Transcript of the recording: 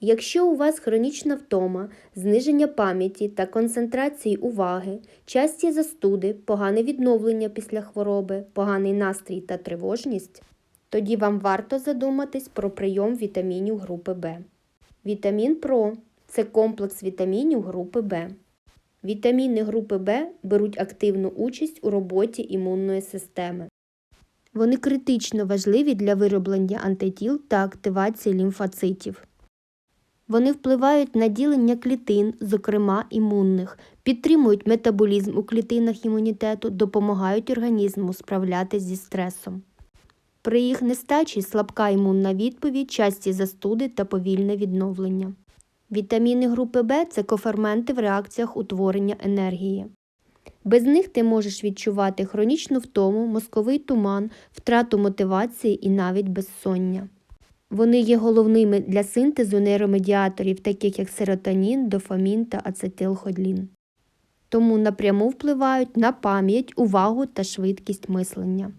Якщо у вас хронічна втома, зниження пам'яті та концентрації уваги, часті застуди, погане відновлення після хвороби, поганий настрій та тривожність, тоді вам варто задуматись про прийом вітамінів групи В. Вітамін ПРО це комплекс вітамінів групи В. Вітаміни групи В беруть активну участь у роботі імунної системи. Вони критично важливі для вироблення антитіл та активації лімфоцитів. Вони впливають на ділення клітин, зокрема імунних, підтримують метаболізм у клітинах імунітету, допомагають організму справлятися зі стресом. При їх нестачі слабка імунна відповідь, часті застуди та повільне відновлення. Вітаміни групи В це коферменти в реакціях утворення енергії. Без них ти можеш відчувати хронічну втому, мозковий туман, втрату мотивації і навіть безсоння. Вони є головними для синтезу нейромедіаторів, таких як серотонін, дофамін та ацетилхолін. Тому напряму впливають на пам'ять, увагу та швидкість мислення.